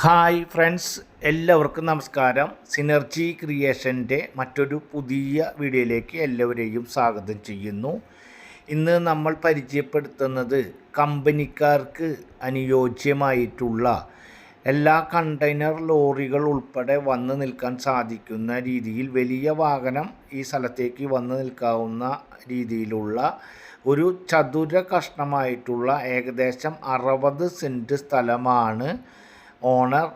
Hi friends എല്ലാവർക്കും നമസ്കാരം. Synergy ക്രിയേഷന്റെ മറ്റൊരു പുതിയ വീഡിയോയിലേക്ക് എല്ലാവരെയും സ്വാഗതം ചെയ്യുന്നു. ഇന്ന് നമ്മൾ പരിചയപ്പെടുത്തുന്നത് കമ്പനിക്കാർക്ക് അനുയോജ്യമായിട്ടുള്ള എല്ലാ കണ്ടെയ്നർ ലോറികൾ ഉൾപ്പെടെ വന്ന് നിൽക്കാൻ സാധിക്കുന്ന രീതിയിൽ വലിയ വാഹനം ഈ സ്ഥലത്തേക്ക് വന്ന് നിൽക്കാവുന്ന രീതിയിലുള്ള ഒരു ചതുര കഷ്ണമായിട്ടുള്ള ഏകദേശം അറുപത് സെന്റ് സ്ഥലമാണ് ഓണർ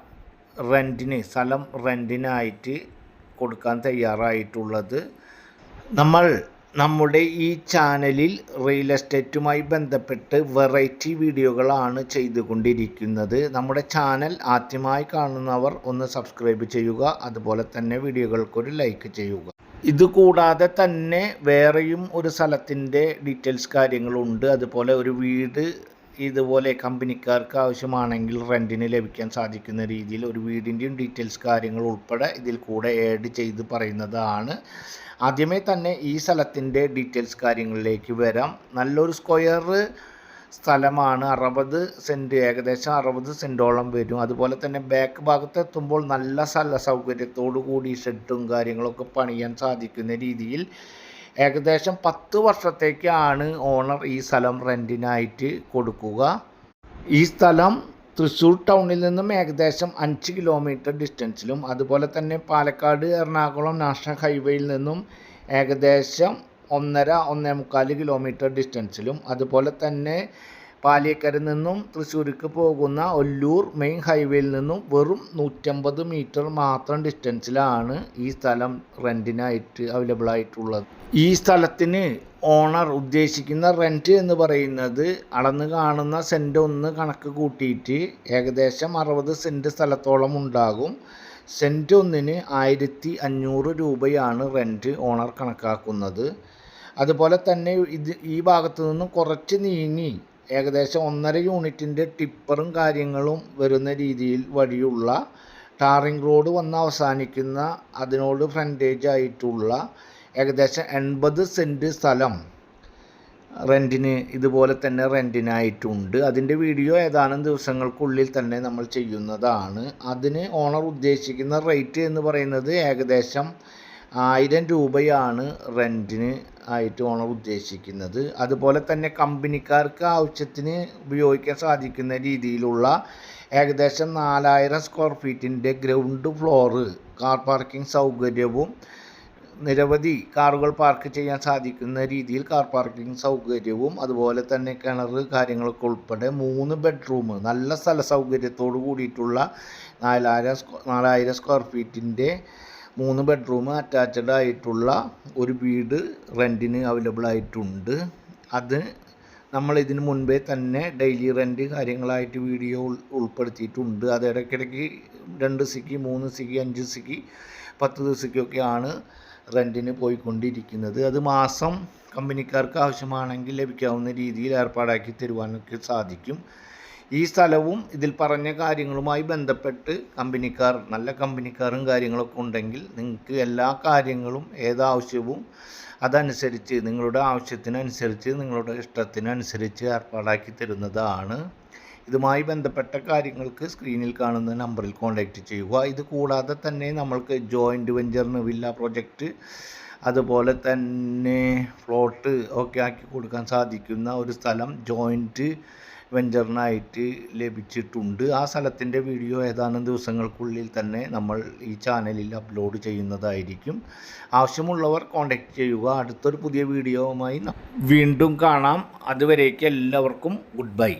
റെന്റിന് സ്ഥലം റെന്റിനായിട്ട് കൊടുക്കാൻ തയ്യാറായിട്ടുള്ളത്. നമ്മൾ നമ്മുടെ ഈ ചാനലിൽ റിയൽ എസ്റ്റേറ്റുമായി ബന്ധപ്പെട്ട് വെറൈറ്റി വീഡിയോകളാണ് ചെയ്തുകൊണ്ടിരിക്കുന്നത്. നമ്മുടെ ചാനൽ ആദ്യമായി കാണുന്നവർ ഒന്ന് സബ്സ്ക്രൈബ് ചെയ്യുക അതുപോലെ തന്നെ വീഡിയോകൾക്കൊരു ലൈക്ക് ചെയ്യുക. ഇതുകൂടാതെ തന്നെ വേറെയും ഒരു സ്ഥലത്തിന്റെ ഡീറ്റെയിൽസ് കാര്യങ്ങളുണ്ട്. അതുപോലെ ഒരു വീട് ഇതുപോലെ കമ്പനിക്കാർക്ക് ആവശ്യമാണെങ്കിൽ റെന്റിന് ലഭിക്കാൻ സാധിക്കുന്ന രീതിയിൽ ഒരു വീടിന്റെയും ഡീറ്റെയിൽസ് കാര്യങ്ങൾ ഉൾപ്പെടെ ഇതിൽ കൂടെ ആഡ് ചെയ്ത് പറയുന്നതാണ്. ആദ്യമേ തന്നെ ഈ സ്ഥലത്തിന്റെ ഡീറ്റെയിൽസ് കാര്യങ്ങളിലേക്ക് വരാം. നല്ലൊരു സ്ക്വയർ സ്ഥലമാണ്. അറുപത് സെന്റ് ഏകദേശം അറുപത് സെന്റോളം വരും. അതുപോലെ തന്നെ ബാക്ക് ഭാഗത്ത് എത്തുമ്പോൾ നല്ല സ്ഥല സൗകര്യത്തോടു കൂടി ഷെഡും കാര്യങ്ങളൊക്കെ പണിയാൻ സാധിക്കുന്ന രീതിയിൽ ഏകദേശം പത്ത് വർഷത്തേക്കാണ് ഓണർ ഈ സ്ഥലം റെന്റിനായിട്ട് കൊടുക്കുക. ഈ സ്ഥലം തൃശ്ശൂർ ടൗണിൽ നിന്നും ഏകദേശം അഞ്ച് കിലോമീറ്റർ ഡിസ്റ്റൻസിലും അതുപോലെ തന്നെ പാലക്കാട് എറണാകുളം നാഷണൽ ഹൈവേയിൽ നിന്നും ഏകദേശം ഒന്നര ഒന്നേ മുക്കാൽ കിലോമീറ്റർ ഡിസ്റ്റൻസിലും അതുപോലെ തന്നെ പാലിയക്കരയിൽ നിന്നും തൃശ്ശൂർക്ക് പോകുന്ന ഒല്ലൂർ മെയിൻ ഹൈവേയിൽ നിന്നും വെറും നൂറ്റമ്പത് മീറ്റർ മാത്രം ഡിസ്റ്റൻസിലാണ് ഈ സ്ഥലം റെന്റിനായിട്ട് അവൈലബിൾ ആയിട്ടുള്ളത്. ഈ സ്ഥലത്തിന് ഓണർ ഉദ്ദേശിക്കുന്ന റെന്റ് എന്ന് പറയുന്നത് അളന്ന് കാണുന്ന സെന്റ് ഒന്ന് കണക്ക് കൂട്ടിയിട്ട് ഏകദേശം അറുപത് സെന്റ് സ്ഥലത്തോളം ഉണ്ടാകും. സെന്റ് ഒന്നിന് ആയിരത്തി അഞ്ഞൂറ് രൂപയാണ് റെന്റ് ഓണർ കണക്കാക്കുന്നത്. അതുപോലെ തന്നെ ഇത് ഈ ഭാഗത്തു നിന്നും കുറച്ച് നീങ്ങി ഏകദേശം ഒന്നര യൂണിറ്റിന്റെ ടിപ്പറും കാര്യങ്ങളും വരുന്ന രീതിയിൽ വഴിയുള്ള ടാറിംഗ് റോഡ് വന്ന് അവസാനിക്കുന്ന അതിനോട് ഫ്രണ്ടേജ് ആയിട്ടുള്ള ഏകദേശം എൺപത് സെന്റ് സ്ഥലം റെന്റിന് ഇതുപോലെ തന്നെ റെന്റിനായിട്ടുണ്ട്. അതിന്റെ വീഡിയോ ഏതാനും ദിവസങ്ങൾക്കുള്ളിൽ തന്നെ നമ്മൾ ചെയ്യുന്നതാണ്. അതിന് ഓണർ ഉദ്ദേശിക്കുന്ന റേറ്റ് എന്ന് പറയുന്നത് ഏകദേശം ആയിരം രൂപയാണ് റെന്റിന് ആയിട്ട് ഓണർ ഉദ്ദേശിക്കുന്നത്. അതുപോലെ തന്നെ കമ്പനിക്കാർക്ക് ആവശ്യത്തിന് ഉപയോഗിക്കാൻ സാധിക്കുന്ന രീതിയിലുള്ള ഏകദേശം നാലായിരം സ്ക്വയർ ഫീറ്റിന്റെ ഗ്രൗണ്ട് ഫ്ലോറ് കാർ പാർക്കിംഗ് സൗകര്യവും നിരവധി കാറുകൾ പാർക്ക് ചെയ്യാൻ സാധിക്കുന്ന രീതിയിൽ കാർ പാർക്കിംഗ് സൗകര്യവും അതുപോലെ തന്നെ കിണർ കാര്യങ്ങളൊക്കെ ഉൾപ്പെടെ മൂന്ന് ബെഡ്റൂം നല്ല സ്ഥല സൗകര്യത്തോട് കൂടിയിട്ടുള്ള നാലായിരം നാലായിരം സ്ക്വയർ ഫീറ്റിന്റെ മൂന്ന് ബെഡ്റൂം അറ്റാച്ച്ഡ് ആയിട്ടുള്ള ഒരു വീട് റെന്റിന് അവൈലബിൾ ആയിട്ടുണ്ട്. അത് നമ്മൾ ഇതിന് മുൻപേ തന്നെ ഡെയിലി റെന്റ് കാര്യങ്ങളായിട്ട് വീഡിയോ ഉൾപ്പെടുത്തിയിട്ടുണ്ട്. അത് ഇടയ്ക്കിടയ്ക്ക് രണ്ട് സിക്ക് മൂന്ന് സിക്ക് അഞ്ച് സിക്ക് പത്ത് ദിവസക്കൊക്കെയാണ് റെന്റിന് പോയിക്കൊണ്ടിരിക്കുന്നത്. അത് മാസം കമ്പനിക്കാർക്ക് ആവശ്യമാണെങ്കിൽ ലഭിക്കാവുന്ന രീതിയിൽ ഏർപ്പാടാക്കി തരുവാനൊക്കെ സാധിക്കും. ഈ സ്ഥലവും ഇതിൽ പറഞ്ഞ കാര്യങ്ങളുമായി ബന്ധപ്പെട്ട് കമ്പനിക്കാർ നല്ല കമ്പനിക്കാരും കാര്യങ്ങളൊക്കെ ഉണ്ടെങ്കിൽ നിങ്ങൾക്ക് എല്ലാ കാര്യങ്ങളും ഏതാവശ്യവും അതനുസരിച്ച് നിങ്ങളുടെ ആവശ്യത്തിനനുസരിച്ച് നിങ്ങളുടെ ഇഷ്ടത്തിനനുസരിച്ച് ഏർപ്പാടാക്കി തരുന്നതാണ്. ഇതുമായി ബന്ധപ്പെട്ട കാര്യങ്ങൾക്ക് സ്ക്രീനിൽ കാണുന്ന നമ്പറിൽ കോൺടാക്റ്റ് ചെയ്യുക. ഇത് കൂടാതെ തന്നെ നമ്മൾക്ക് ജോയിന്റ് വെഞ്ചറിന് വില്ല പ്രൊജക്റ്റ് അതുപോലെ തന്നെ ഫ്ലോട്ട് ഒക്കെ ആക്കി കൊടുക്കാൻ സാധിക്കുന്ന ഒരു സ്ഥലം ജോയിന്റ് വെഞ്ചറിനായിട്ട് ലഭിച്ചിട്ടുണ്ട്. ആ സ്ഥലത്തിന്റെ വീഡിയോ ഏതാനും ദിവസങ്ങൾക്കുള്ളിൽ തന്നെ നമ്മൾ ഈ ചാനലിൽ അപ്ലോഡ് ചെയ്യുന്നതായിരിക്കും. ആവശ്യമുള്ളവർ കോൺടാക്റ്റ് ചെയ്യുക. അടുത്തൊരു പുതിയ വീഡിയോവുമായി വീണ്ടും കാണാം. അതുവരേക്ക് എല്ലാവർക്കും ഗുഡ് ബൈ